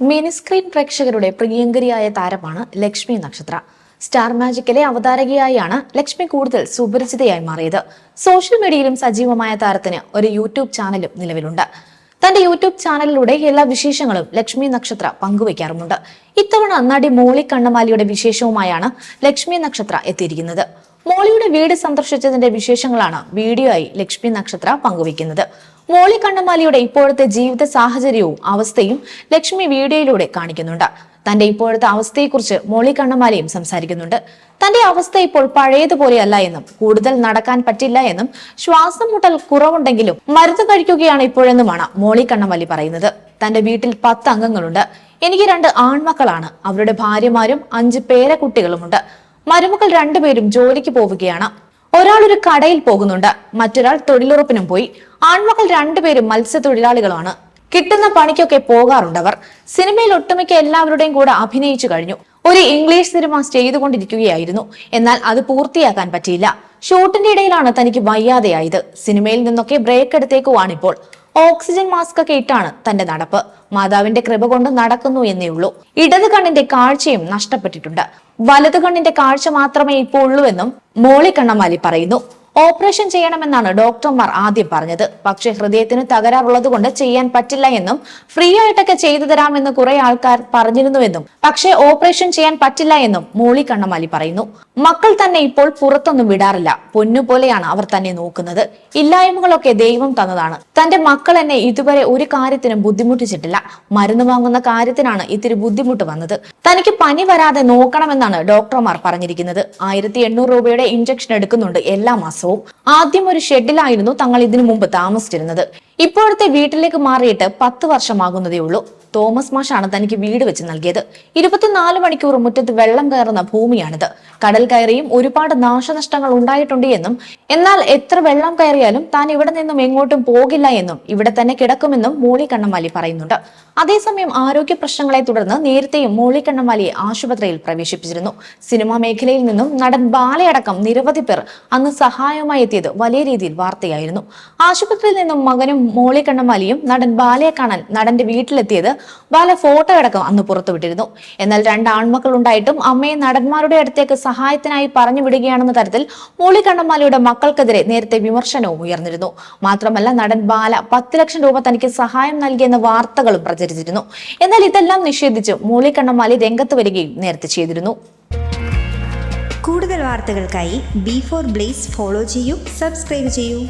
Mini screen പ്രേക്ഷകരുടെ പ്രിയങ്കരിയായ താരമാണ് ലക്ഷ്മി നക്ഷത്ര. സ്റ്റാർ മാജിക്കിലെ അവതാരകയായാണ് ലക്ഷ്മി കൂടുതൽ സുപരിചിതയായി മാറിയത്. സോഷ്യൽ മീഡിയയിലും സജീവമായ താരത്തിന് ഒരു യൂട്യൂബ് ചാനലും നിലവിലുണ്ട്. തന്റെ യൂട്യൂബ് ചാനലിലൂടെ എല്ലാ വിശേഷങ്ങളും ലക്ഷ്മി നക്ഷത്ര പങ്കുവയ്ക്കാറുമുണ്ട് ഇത്തവണ നടി മോളി കണ്ണമാലിയുടെ വിശേഷവുമായാണ് ലക്ഷ്മി നക്ഷത്ര എത്തിയിരിക്കുന്നത്. മോളിയുടെ വീട് സന്ദർശിച്ചതിന്റെ വിശേഷങ്ങളാണ് വീഡിയോ ആയി ലക്ഷ്മി നക്ഷത്ര പങ്കുവയ്ക്കുന്നത് മോളി കണ്ണമാലിയുടെ ഇപ്പോഴത്തെ ജീവിത സാഹചര്യവും അവസ്ഥയും ലക്ഷ്മി വീഡിയോയിലൂടെ കാണിക്കുന്നുണ്ട്. തന്റെ ഇപ്പോഴത്തെ അവസ്ഥയെക്കുറിച്ച് മോളി കണ്ണമാലിയും സംസാരിക്കുന്നുണ്ട്. തന്റെ അവസ്ഥ ഇപ്പോൾ പഴയതുപോലെയല്ല എന്നും കൂടുതൽ നടക്കാൻ പറ്റില്ല എന്നും ശ്വാസം മുട്ടൽ കുറവുണ്ടെങ്കിലും മരുന്ന് കഴിക്കുകയാണ് ഇപ്പോഴെന്നുമാണ് മോളി കണ്ണമാലി പറയുന്നത്. തന്റെ വീട്ടിൽ പത്ത് അംഗങ്ങളുണ്ട്. എനിക്ക് രണ്ട് ആൺമക്കളാണ്. അവരുടെ ഭാര്യമാരും അഞ്ച് പേരക്കുട്ടികളുമുണ്ട്. മരുമക്കൾ രണ്ടുപേരും ജോലിക്ക് പോവുകയാണ്. ഒരാൾ ഒരു കടയിൽ പോകുന്നുണ്ട്. മറ്റൊരാൾ തൊഴിലുറപ്പിനും പോയി. ആൺമക്കൾ രണ്ടുപേരും മത്സ്യത്തൊഴിലാളികളാണ്. കിട്ടുന്ന പണിക്കൊക്കെ പോകാറുണ്ടവർ. സിനിമയിൽ ഒട്ടുമിക്ക എല്ലാവരുടെയും കൂടെ അഭിനയിച്ചു കഴിഞ്ഞു. ഒരു ഇംഗ്ലീഷ് സിനിമ ചെയ്തുകൊണ്ടിരിക്കുകയായിരുന്നു. എന്നാൽ അത് പൂർത്തിയാക്കാൻ പറ്റിയില്ല. ഷൂട്ടിന്റെ ഇടയിലാണ് തനിക്ക് വയ്യാതെയായത്. സിനിമയിൽ നിന്നൊക്കെ ബ്രേക്ക് എടുത്തേക്കുവാണിപ്പോൾ. ഓക്സിജൻ മാസ്ക് ഒക്കെ ഇട്ടാണ് തന്റെ നടപ്പ്. മാതാവിന്റെ കൃപ കൊണ്ട് നടക്കുന്നു എന്നേ ഉള്ളൂ. ഇടത് കണ്ണിന്റെ കാഴ്ചയും നഷ്ടപ്പെട്ടിട്ടുണ്ട്. വലത് കണ്ണിന്റെ കാഴ്ച മാത്രമേ ഇപ്പോൾ ഉള്ളൂ എന്നും മോളി കണ്ണമാലി പറയുന്നു. ഓപ്പറേഷൻ ചെയ്യണമെന്നാണ് ഡോക്ടർമാർ ആദ്യം പറഞ്ഞത്. പക്ഷേ ഹൃദയത്തിന് തകരാറുള്ളതുകൊണ്ട് ചെയ്യാൻ പറ്റില്ല എന്നും ഫ്രീ ആയിട്ടൊക്കെ ചെയ്തു തരാമെന്ന് കുറെ ആൾക്കാർ പറഞ്ഞിരുന്നുവെന്നും പക്ഷേ ഓപ്പറേഷൻ ചെയ്യാൻ പറ്റില്ല എന്നും മോളി കണ്ണമാലി പറയുന്നു. മക്കൾ തന്നെ ഇപ്പോൾ പുറത്തൊന്നും വിടാറില്ല. പൊന്നു പോലെയാണ് അവർ തന്നെ നോക്കുന്നത്. ഇല്ലായ്മകളൊക്കെ ദൈവം തന്നതാണ്. തന്റെ മക്കൾ എന്നെ ഇതുവരെ ഒരു കാര്യത്തിനും ബുദ്ധിമുട്ടിച്ചിട്ടില്ല. മരുന്ന് വാങ്ങുന്ന കാര്യത്തിനാണ് ഇത്തിരി ബുദ്ധിമുട്ട് വന്നത്. തനിക്ക് പനി വരാതെ നോക്കണമെന്നാണ് ഡോക്ടർമാർ പറഞ്ഞിരിക്കുന്നത്. ആയിരത്തി രൂപയുടെ ഇഞ്ചക്ഷൻ എടുക്കുന്നുണ്ട് എല്ലാ മാസവും. ആദ്യം ഒരു ഷെഡിലായിരുന്നു തങ്ങൾ ഇതിനു മുമ്പ് താമസിച്ചിരുന്നത്. ഇപ്പോഴത്തെ വീട്ടിലേക്ക് മാറിയിട്ട് പത്ത് വർഷമാകുന്നതേ ഉള്ളൂ. തോമസ് മാഷാണ് തനിക്ക് വീട് വെച്ച് നൽകിയത്. ഇരുപത്തിനാല് മണിക്കൂർ മുറ്റത്ത് വെള്ളം കയറുന്ന ഭൂമിയാണിത്. കടൽ കയറിയും ഒരുപാട് നാശനഷ്ടങ്ങൾ ഉണ്ടായിട്ടുണ്ട് എന്നും എന്നാൽ എത്ര വെള്ളം കയറിയാലും താൻ ഇവിടെ നിന്നും എങ്ങോട്ടും പോകില്ല എന്നും ഇവിടെ തന്നെ കിടക്കുമെന്നും മോളി കണ്ണമാലി പറയുന്നുണ്ട്. അതേസമയം ആരോഗ്യ പ്രശ്നങ്ങളെ തുടർന്ന് നേരത്തെയും മോളി കണ്ണമാലിയെ ആശുപത്രിയിൽ പ്രവേശിപ്പിച്ചിരുന്നു. സിനിമാ മേഖലയിൽ നിന്നും നടൻ ബാലയടക്കം നിരവധി പേർ അന്ന് സഹായമായി എത്തിയത് വലിയ രീതിയിൽ വാർത്തയായിരുന്നു. ആശുപത്രിയിൽ നിന്നും മകനും മോളി കണ്ണമാലിയും നടൻ ബാലയെ കാണാൻ നടന്റെ വീട്ടിലെത്തിയത് ബാല ഫോട്ടോ അടക്കം അന്ന് പുറത്തുവിട്ടിരുന്നു എന്നാൽ രണ്ട് ആൺമക്കൾ ഉണ്ടായിട്ടും അമ്മയെ നടന്മാരുടെ അടുത്തേക്ക് സഹായത്തിനായി പറഞ്ഞു വിടുകയാണെന്ന തരത്തിൽ മോളി കണ്ണമാലിയുടെ മക്കൾക്കെതിരെ നേരത്തെ വിമർശനവും ഉയർന്നിരുന്നു. മാത്രമല്ല നടൻ ബാല പത്ത് ലക്ഷം രൂപ തനിക്ക് സഹായം നൽകിയെന്ന വാർത്തകളും പ്രചരിച്ചിരുന്നു. എന്നാൽ ഇതെല്ലാം നിഷേധിച്ച് മോളി കണ്ണമാലി രംഗത്ത് വരികയും നേരത്തെ ചെയ്തിരുന്നു. കൂടുതൽ വാർത്തകൾക്കായി ബി ഫോർ ബ്ലേസ് ഫോളോ ചെയ്യൂ സബ്സ്ക്രൈബ് ചെയ്യൂ.